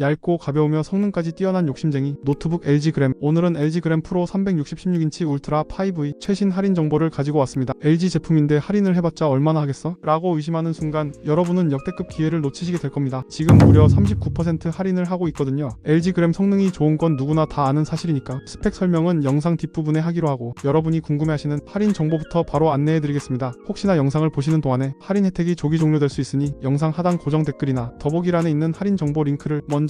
얇고 가벼우며 성능까지 뛰어난 욕심쟁이 노트북 LG 그램 오늘은 LG 그램 프로 360 16인치 울트라 5V 최신 할인 정보를 가지고 왔습니다. LG 제품인데 할인을 해봤자 얼마나 하겠어? 라고 의심하는 순간 여러분은 역대급 기회를 놓치시게 될 겁니다. 지금 무려 39% 할인을 하고 있거든요. LG 그램 성능이 좋은 건 누구나 다 아는 사실이니까 스펙 설명은 영상 뒷부분에 하기로 하고 여러분이 궁금해하시는 할인 정보부터 바로 안내해드리겠습니다. 혹시나 영상을 보시는 동안에 할인 혜택이 조기 종료될 수 있으니 영상 하단 고정 댓글이나 더보기란에 있는 할인 정보 링크를 먼저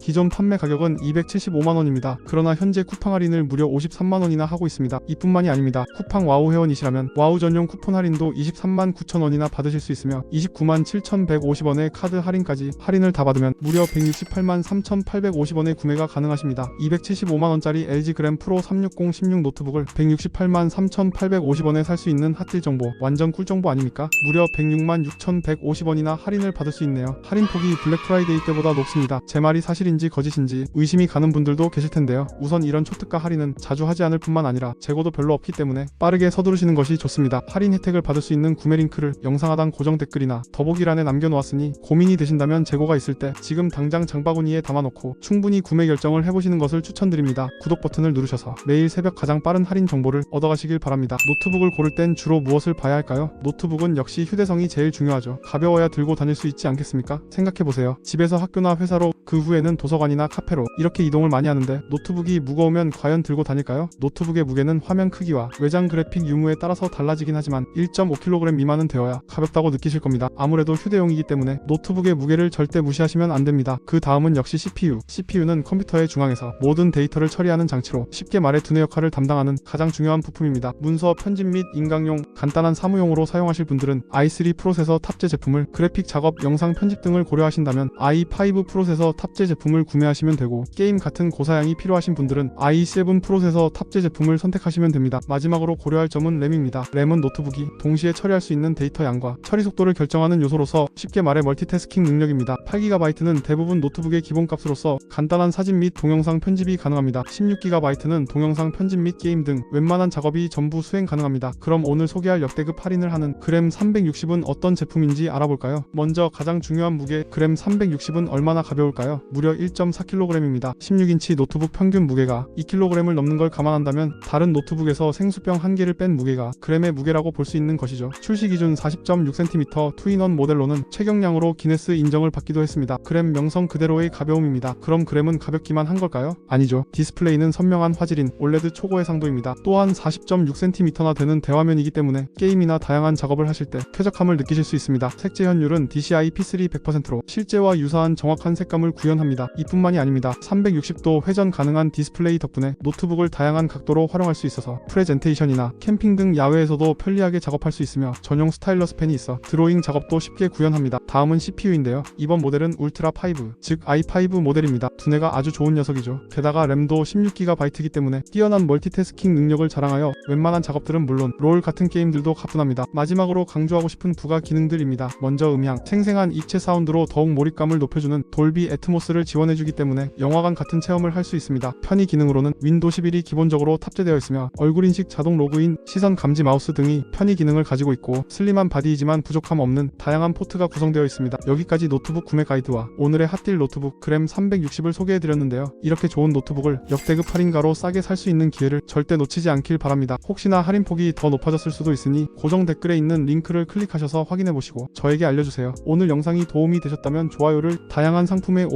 기존 판매 가격은 275만원입니다. 그러나 현재 쿠팡 할인을 무려 53만원이나 하고 있습니다. 이뿐만이 아닙니다. 쿠팡 와우 회원이시라면 와우 전용 쿠폰 할인도 23만 9천원이나 받으실 수 있으며 29만 7,150원의 카드 할인까지 할인을 다 받으면 무려 168만 3,850원의 구매가 가능하십니다. 275만원짜리 LG 그램 프로 360 16 노트북을 168만 3,850원에 살 수 있는 핫딜 정보 완전 꿀 정보 아닙니까? 무려 106만 6,150원이나 할인을 받을 수 있네요. 할인 폭이 블랙 프라이데이 때보다 높습니다. 제 말이 사실 인지 거짓인지 의심이 가는 분들도 계실 텐데요. 우선 이런 초특가 할인은 자주 하지 않을 뿐만 아니라 재고도 별로 없기 때문에 빠르게 서두르시는 것이 좋습니다. 할인 혜택을 받을 수 있는 구매 링크를 영상 하단 고정 댓글이나 더보기란에 남겨놓았으니 고민이 되신다면 재고가 있을 때 지금 당장 장바구니에 담아놓고 충분히 구매 결정을 해보시는 것을 추천드립니다. 구독 버튼을 누르셔서 매일 새벽 가장 빠른 할인 정보를 얻어가시길 바랍니다. 노트북을 고를 땐 주로 무엇을 봐야 할까요? 노트북은 역시 휴대성이 제일 중요하죠. 가벼워야 들고 다닐 수 있지 않겠습니까? 생각해보세요. 집에서 학교나 회사로 그 후에는 도서관이나 카페로 이렇게 이동을 많이 하는데 노트북이 무거우면 과연 들고 다닐까요? 노트북의 무게는 화면 크기와 외장 그래픽 유무에 따라서 달라지긴 하지만 1.5kg 미만은 되어야 가볍다고 느끼실 겁니다. 아무래도 휴대용이기 때문에 노트북의 무게를 절대 무시하시면 안 됩니다. 그 다음은 역시 CPU. CPU는 컴퓨터의 중앙에서 모든 데이터를 처리하는 장치로 쉽게 말해 두뇌 역할을 담당하는 가장 중요한 부품입니다. 문서 편집 및 인강용, 간단한 사무용으로 사용하실 분들은 i3 프로세서 탑재 제품을 그래픽 작업, 영상 편집 등을 고려하신다면 i5 프로세서 탑재 제품을 구매하시면 되고 게임 같은 고사양이 필요하신 분들은 i7 프로세서 탑재 제품을 선택하시면 됩니다. 마지막으로 고려할 점은 램입니다. 램은 노트북이 동시에 처리할 수 있는 데이터 양과 처리 속도를 결정하는 요소로서 쉽게 말해 멀티태스킹 능력입니다. 8GB는 대부분 노트북의 기본값으로서 간단한 사진 및 동영상 편집이 가능합니다. 16GB는 동영상 편집 및 게임 등 웬만한 작업이 전부 수행 가능합니다. 그럼 오늘 소개할 역대급 할인을 하는 그램 360은 어떤 제품인지 알아볼까요? 먼저 가장 중요한 무게 그램 360은 얼마나 가벼울까요? 무려 1.4kg입니다. 16인치 노트북 평균 무게가 2kg을 넘는 걸 감안한다면 다른 노트북에서 생수병 한 개를 뺀 무게가 그램의 무게라고 볼 수 있는 것이죠. 출시 기준 40.6cm 투인원 모델로는 최경량으로 기네스 인정을 받기도 했습니다. 그램 명성 그대로의 가벼움입니다. 그럼 그램은 가볍기만 한 걸까요? 아니죠. 디스플레이는 선명한 화질인 올레드 초고 해상도입니다. 또한 40.6cm나 되는 대화면이기 때문에 게임이나 다양한 작업을 하실 때 쾌적함을 느끼실 수 있습니다. 색재 현율은 DCI P3 100%로 실제와 유사한 정확한 색감을 구현합니다. 이뿐만이 아닙니다. 360도 회전 가능한 디스플레이 덕분에 노트북을 다양한 각도로 활용할 수 있어서 프레젠테이션이나 캠핑 등 야외에서도 편리하게 작업할 수 있으며 전용 스타일러스 펜이 있어 드로잉 작업도 쉽게 구현합니다. 다음은 CPU인데요. 이번 모델은 울트라 5, 즉 i5 모델입니다. 두뇌가 아주 좋은 녀석이죠. 게다가 램도 16GB이기 때문에 뛰어난 멀티태스킹 능력을 자랑하여 웬만한 작업들은 물론 롤 같은 게임들도 가뿐합니다. 마지막으로 강조하고 싶은 부가 기능들입니다. 먼저 음향, 생생한 입체 사운드로 더욱 몰입감을 높여주는 돌비 애트 모스를 지원해주기 때문에 영화관 같은 체험을 할 수 있습니다. 편의 기능으로는 윈도 11이 기본적으로 탑재되어 있으며 얼굴 인식 자동 로그인, 시선 감지 마우스 등이 편의 기능을 가지고 있고 슬림한 바디이지만 부족함 없는 다양한 포트가 구성되어 있습니다. 여기까지 노트북 구매 가이드와 오늘의 핫딜 노트북 그램 360을 소개해드렸는데요. 이렇게 좋은 노트북을 역대급 할인가로 싸게 살 수 있는 기회를 절대 놓치지 않길 바랍니다. 혹시나 할인폭이 더 높아졌을 수도 있으니 고정 댓글에 있는 링크를 클릭하셔서 확인해보시고 저에게 알려주세요. 오늘 영상이 도움이 되셨다면 좋아요를 다양한 상품의